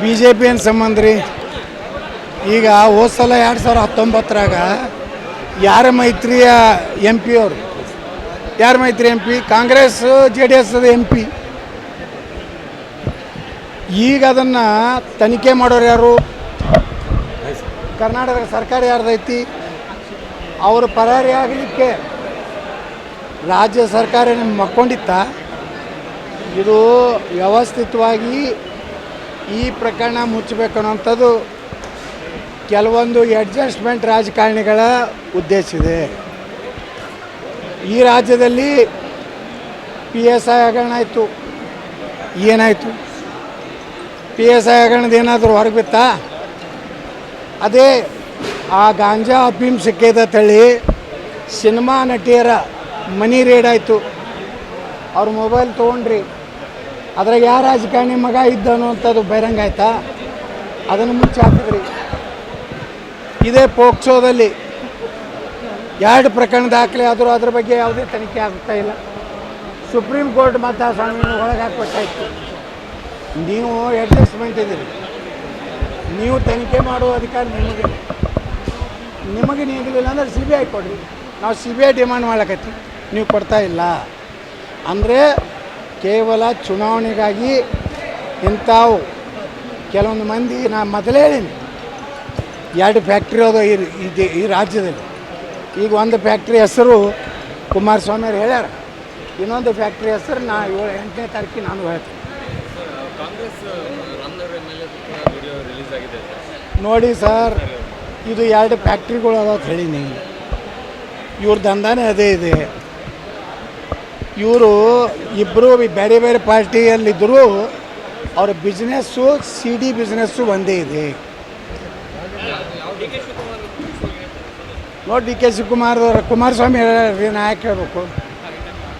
B J P ಏನು ಸಂಬಂಧ ರೀ? ಈಗ ಹೋದ ಸಲ ಎರಡು ಸಾವಿರ ಹತ್ತೊಂಬತ್ತರಾಗ ಯಾರ ಮೈತ್ರಿಯ ಎಂ ಪಿ ಅವರು? ಯಾರ ಮೈತ್ರಿ M P? Congress, J D S M P. ಈಗ ಅದನ್ನು ತನಿಖೆ ಮಾಡೋರು ಯಾರು? ಕರ್ನಾಟಕ ಸರ್ಕಾರ ಯಾರ್ದೈತಿ? ಅವರು ಪರಾರಿ ಆಗಲಿಕ್ಕೆ ರಾಜ್ಯ ಸರ್ಕಾರ ಮಕ್ಕೊಂಡಿತ್ತ? ಇದು ವ್ಯವಸ್ಥಿತವಾಗಿ ಈ ಪ್ರಕರಣ ಮುಚ್ಚಬೇಕು ಅನ್ನೋಂಥದ್ದು ಕೆಲವೊಂದು ಅಡ್ಜಸ್ಟ್ಮೆಂಟ್ ರಾಜಕಾರಣಿಗಳ ಉದ್ದೇಶ ಇದೆ. ಈ ರಾಜ್ಯದಲ್ಲಿ ಪಿ ಎಸ್ ಐ ಹಗರಣ ಆಯಿತು. ಏನಾಯಿತು? ಪಿ ಎಸ್ ಐ ಹಗರಣದ ಏನಾದರೂ ಹೊರಗೆ ಬಿತ್ತಾ ಅದೇ ಆ ಗಾಂಜಾ ಅಫೀಮ್ ಸಿಕ್ಕಿದ ತಳ್ಳಿ ಸಿನಿಮಾ ನಟಿಯರ ಮನಿ ರೇಡ್ ಆಯಿತು. ಅವ್ರ ಮೊಬೈಲ್ ತೊಗೊಂಡ್ರಿ. ಅದ್ರಾಗ ಯಾವ ರಾಜಕಾರಣಿ ಮಗ ಇದ್ದ ಅನ್ನುವಂಥದ್ದು ಬಹಿರಂಗ ಆಯ್ತಾ? ಅದನ್ನು ಮುಚ್ಚಿ ಹಾಕಿದ್ರಿ. ಇದೇ ಪೋಕ್ಸೋದಲ್ಲಿ ಎರಡು ಪ್ರಕರಣ ದಾಖಲೆ ಆದರೂ ಅದ್ರ ಬಗ್ಗೆ ಯಾವುದೇ ತನಿಖೆ ಆಗ್ತಾ ಇಲ್ಲ. ಸುಪ್ರೀಂ ಕೋರ್ಟ್ ಮತ್ತು ಆ ಸ್ವಾಮಿ ಒಳಗೆ ಹಾಕ್ಬೇಕಾಯ್ತು. ನೀವು ಅಡ್ಜಸ್ಟ್ಮೆಂಟ್ ಇದ್ದೀರಿ. ನೀವು ತನಿಖೆ ಮಾಡುವ ಅಧಿಕಾರ ನಿಮಗೆ. ನಿಮಗೆ ನೀಡಲಿಲ್ಲ ಅಂದರೆ ಸಿ ಬಿ ಐ ಕೊಡ್ರಿ. ನಾವು ಸಿ ಬಿ ಐ ಡಿಮಾಂಡ್ ಮಾಡ್ಲಕತ್ತಿ ನೀವು ಕೊಡ್ತಾ ಇಲ್ಲ. ಅಂದರೆ ಕೇವಲ ಚುನಾವಣೆಗಾಗಿ ಇಂಥವು ಕೆಲವೊಂದು ಮಂದಿ ನಾ ಮೊದಲೇ ಹೇಳೀನಿ. ಎರಡು ಫ್ಯಾಕ್ಟ್ರಿ ಅದ ಈ ರಾಜ್ಯದಲ್ಲಿ. ಈಗ ಒಂದು ಫ್ಯಾಕ್ಟ್ರಿ ಹೆಸರು ಕುಮಾರಸ್ವಾಮಿ ಅವ್ರು ಹೇಳ್ಯಾರ. ಇನ್ನೊಂದು ಫ್ಯಾಕ್ಟ್ರಿ ಹೆಸರು ನಾ ಏಳು ಎಂಟನೇ ತಾರೀಕಿಗೆ ನಾನು ಹೇಳ್ತೀನಿ. ನೋಡಿ ಸರ್ ಇದು ಎರಡು ಫ್ಯಾಕ್ಟ್ರಿಗಳು ಅದಾವ ಹೇಳಿ ಹೇಳೀನಿ. ಇವ್ರ ದಂಧನೇ ಅದೇ ಇದೆ. ಇವರು ಇಬ್ಬರು ಬೇರೆ ಬೇರೆ ಪಾರ್ಟಿಯಲ್ಲಿದ್ದರೂ ಅವ್ರ ಬಿಸ್ನೆಸ್ಸು ಸಿ ಡಿ ಬಿಸ್ನೆಸ್ಸು ಒಂದೇ ಇದೆ. ನೋಡಿ ಡಿ ಕೆ ಶಿವಕುಮಾರ್ ಕುಮಾರಸ್ವಾಮಿ ನಾಯಕ ಹೇಳಬೇಕು.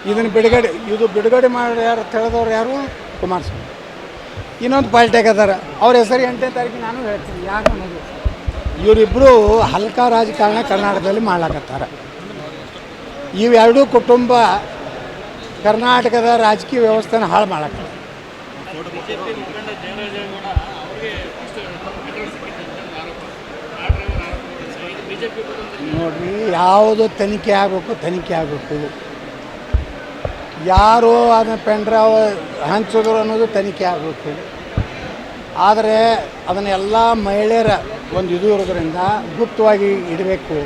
ಇದನ್ನು ಬಿಡುಗಡೆ ಇದು ಬಿಡುಗಡೆ ಮಾಡಿ ಯಾರು ತಿಳಿದವ್ರು ಯಾರು? ಕುಮಾರಸ್ವಾಮಿ. ಇನ್ನೊಂದು ಪಾರ್ಟಿಯಾಗ ಅದಾರ ಅವ್ರ ಹೆಸರು ಎಂಟನೇ ತಾರೀಕು ನಾನು ಹೇಳ್ತೀನಿ. ಯಾಕೆ ಅನ್ನೋದು. ಇವರಿಬ್ಬರು ಹಲ್ಕ ರಾಜಕಾರಣ ಕರ್ನಾಟಕದಲ್ಲಿ ಮಾಡ್ಲಾಕತ್ತಾರ. ಇವೆರಡೂ ಕುಟುಂಬ ಕರ್ನಾಟಕದ ರಾಜಕೀಯ ವ್ಯವಸ್ಥೆನ ಹಾಳು ಮಾಡಕ್ಕೆ. ನೋಡ್ರಿ, ಯಾವುದು ತನಿಖೆ ಆಗಬೇಕು ತನಿಖೆ ಆಗಬೇಕು. ಯಾರು ಅದನ್ನ ಪೆಂಡ್ರಾವ್ ಹಂಚಿದ್ರು ಅನ್ನೋದು ತನಿಖೆ ಆಗಬೇಕು. ಆದರೆ ಅದನ್ನೆಲ್ಲ ಮಹಿಳೆಯರ ಒಂದು ಇದು ಇರೋದ್ರಿಂದ ಗುಪ್ತವಾಗಿ ಇಡಬೇಕು.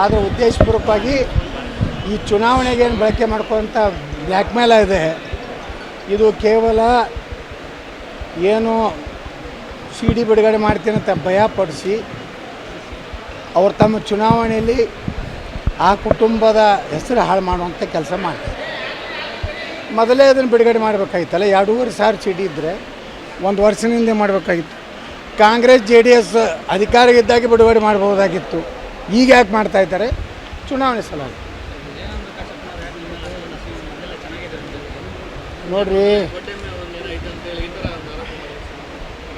ಆದರೆ ಉದ್ದೇಶಪೂರ್ವಕವಾಗಿ ಈ ಚುನಾವಣೆಗೆ ಏನು ಬಳಕೆ ಮಾಡ್ಕೊಳಂಥ ಬ್ಲ್ಯಾಕ್ ಮೇಲ ಇದೆ ಇದು ಕೇವಲ ಏನು ಸಿ ಡಿ ಬಿಡುಗಡೆ ಮಾಡ್ತೀನಿ ಅಂತ ಭಯಪಡಿಸಿ ಅವರು ತಮ್ಮ ಚುನಾವಣೆಯಲ್ಲಿ ಆ ಕುಟುಂಬದ ಹೆಸರು ಹಾಳು ಮಾಡುವಂಥ ಕೆಲಸ ಮಾಡ್ತಾರೆ. ಮೊದಲೇ ಅದನ್ನು ಬಿಡುಗಡೆ ಮಾಡಬೇಕಾಗಿತ್ತಲ್ಲ ಎರಡೂವರೆ ಸಾವಿರ ಚೀಟಿ ಇದ್ದರೆ ಒಂದು ವರ್ಷದಿಂದ ಮಾಡಬೇಕಾಗಿತ್ತು. ಕಾಂಗ್ರೆಸ್, ಜೆ ಡಿ ಎಸ್ ಅಧಿಕಾರ ಬಿಡುಗಡೆ ಮಾಡ್ಬೋದಾಗಿತ್ತು ಈಗ ಯಾಕೆ ಮಾಡ್ತಾ ಇದ್ದಾರೆ? ಚುನಾವಣೆ ಸಲ ನೋಡ್ರಿ.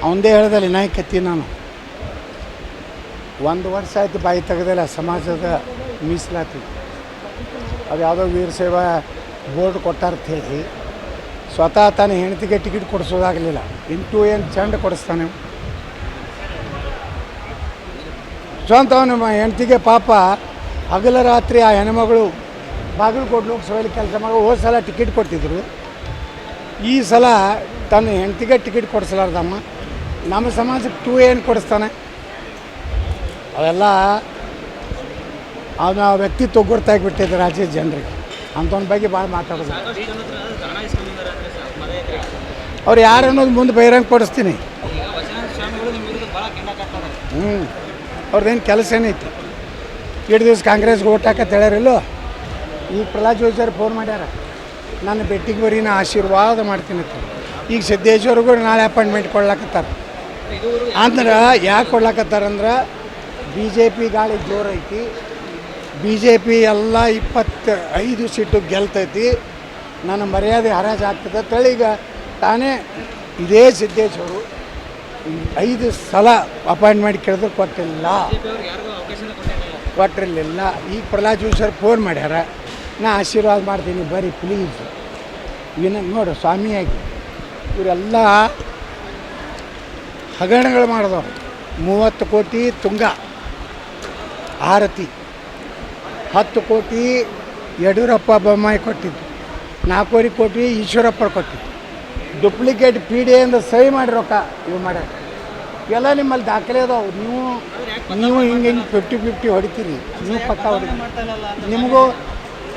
ಅವಂದೇ ಹೇಳ್ದಲ್ಲಿ ನಾಯಿ ಕತ್ತಿ ನಾನು. ಒಂದು ವರ್ಷ ಆಯ್ತು ಬಾಯಿ ತೆಗೆದಲ್ಲ, ಸಮಾಜದ ಮೀಸಲಾತಿ. ಅದು ಯಾವುದೋ ವೀರ ಸೇವಾ ಬೋರ್ಡ್ ಕೊಟ್ಟಾರ ಅಂತ ಹೇಳಿ. ಸ್ವತಃ ತಾನು ಹೆಂಡತಿಗೆ ಟಿಕೆಟ್ ಕೊಡಿಸೋದಾಗಲಿಲ್ಲ. ಇಂಟು ಏನು ಚಂಡ ಕೊಡಿಸ್ತಾನೆ ಸ್ವಂತ ಅವನ ಹೆಂಡತಿಗೆ ಪಾಪ. ಹಗಲ ರಾತ್ರಿ ಆ ಹೆಣ್ಮಗಳು ಬಾಗಲಕೋಟೆ ಲೋಕಸಭೆಯಲ್ಲಿ ಕೆಲಸ ಮಾಡೋ ಹೋದ ಸಲ ಟಿಕೆಟ್ ಕೊಡ್ತಿದ್ರು. ಈ ಸಲ ತನ್ನ ಹೆಂಡತಿಗೆ ಟಿಕೆಟ್ ಕೊಡಿಸಲಾರ್ದಮ್ಮ. ನಮ್ಮ ಸಮಾಜಕ್ಕೆ ಟೂ ಏನು ಕೊಡಿಸ್ತಾನೆ. ಅವೆಲ್ಲ ಅವನ ವ್ಯಕ್ತಿತ್ವ ಗುರುತಾಗಿಬಿಟ್ಟಿದೆ ರಾಜ್ಯದ ಜನರಿಗೆ. ಅಂಥವ್ನ ಬಗ್ಗೆ ಭಾಳ ಮಾತಾಡೋದು. ಅವ್ರು ಯಾರು ಅನ್ನೋದು ಮುಂದೆ ಬಹಿರಂಗ ಕೊಡಿಸ್ತೀನಿ ಹ್ಞೂ ಅವ್ರದ್ದೇನು ಕೆಲಸ ಏನೈತಿ? ಎರಡು ದಿವಸ ಕಾಂಗ್ರೆಸ್ಗೆ ಓಟ್ ಹಾಕತ್ತೆ ಹೇಳ್ಯಾರಿಲ್ಲೋ ಈಗ ಪ್ರಹ್ಲಾದ್ ಜೋಶಿ ಅವ್ರು ಫೋನ್ ಮಾಡ್ಯಾರ. ನನ್ನ ಬೆಟ್ಟಿಗೆ ಬರೀ ನಾ ಆಶೀರ್ವಾದ ಮಾಡ್ತೀನಿ ಈಗ ಸಿದ್ದೇಶ್ವರ್ಗೂ ನಾಳೆ ಅಪಾಯಿಂಟ್ಮೆಂಟ್ ಕೊಡ್ಲಾಕತ್ತಾರ. ಅಂದ್ರೆ ಯಾಕೆ ಕೊಡ್ಲಾಕತ್ತಾರಂದ್ರೆ ಬಿ ಜೆ ಪಿ ಗಾಳಿ ಜೋರೈತಿ ಬಿ ಜೆ ಪಿ ಎಲ್ಲ ಇಪ್ಪತ್ತು ಐದು ಸೀಟು ಗೆಲ್ತೈತಿ. ನನ್ನ ಮರ್ಯಾದೆ ಹರಾಜು ಆಗ್ತದೆ ಅಂತೇಳಿ ಈಗ ತಾನೇ ಇದೇ ಸಿದ್ದೇಶ್ವರು ಐದು ಸಲ ಅಪಾಯಿಂಟ್ಮೆಂಟ್ ಕೇಳಿದ್ರು ಕೊಟ್ಟಿಲ್ಲ. ಕೊಟ್ಟಿರಲಿಲ್ಲ. ಈಗ ಪ್ರಹ್ಲಾದ್ ಜೋಶಿ ಫೋನ್ ಮಾಡ್ಯಾರ. ನಾ ಆಶೀರ್ವಾದ ಮಾಡ್ತೀನಿ, ಬರೀ ಪ್ಲೀಸ್ ವಿನ ನೋಡು, ಸ್ವಾಮಿಯಾಗಿ. ಇವರೆಲ್ಲ ಹಗರಣಗಳು ಮಾಡಿದವರು. ಮೂವತ್ತು ಕೋಟಿ ತುಂಗ, ಆರತಿ. ಹತ್ತು ಕೋಟಿ ಯಡಿಯೂರಪ್ಪ ಬೊಮ್ಮಾಯಿ ಕೊಟ್ಟಿದ್ದು. ನಾಲ್ಕೂವರೆ ಕೋಟಿ ಈಶ್ವರಪ್ಪ ಕೊಟ್ಟಿದ್ದು. ಡುಪ್ಲಿಕೇಟ್ ಪಿ ಡಿ ಎಂದು ಸಹಿ ಮಾಡಿ ರೊಕ್ಕ ಇವು ಮಾಡ್ಯಾರ. ಎಲ್ಲ ನಿಮ್ಮಲ್ಲಿ ದಾಖಲೆ ಅದಾವೆ. ನೀವು ನೀವು ಹಿಂಗೆ ಹಿಂಗೆ ಫಿಫ್ಟಿ ಫಿಫ್ಟಿ ಹೊಡಿತೀರಿ. ನೀವು ಪಕ್ಕ ಹೊಡಿತೀರಿ. ನಿಮಗೂ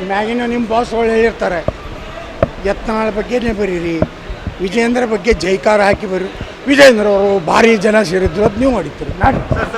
ಮ್ಯಾಗಿನ ನಿಮ್ಮ ಬಾಸ್ಗಳು ಹೇಳಿರ್ತಾರೆ ಯತ್ನಾಳ ನೀವು ಬರೀರಿ, ವಿಜೇಂದ್ರ ಬಗ್ಗೆ ಜೈಕಾರ ಹಾಕಿ ಬರೀ. ವಿಜೇಂದ್ರ ಅವರು ಭಾರಿ ಜನ ಸೇರಿದ್ರು, ಅದು ನೀವು ಹೊಡಿತೀರಿ ನಾಡಿ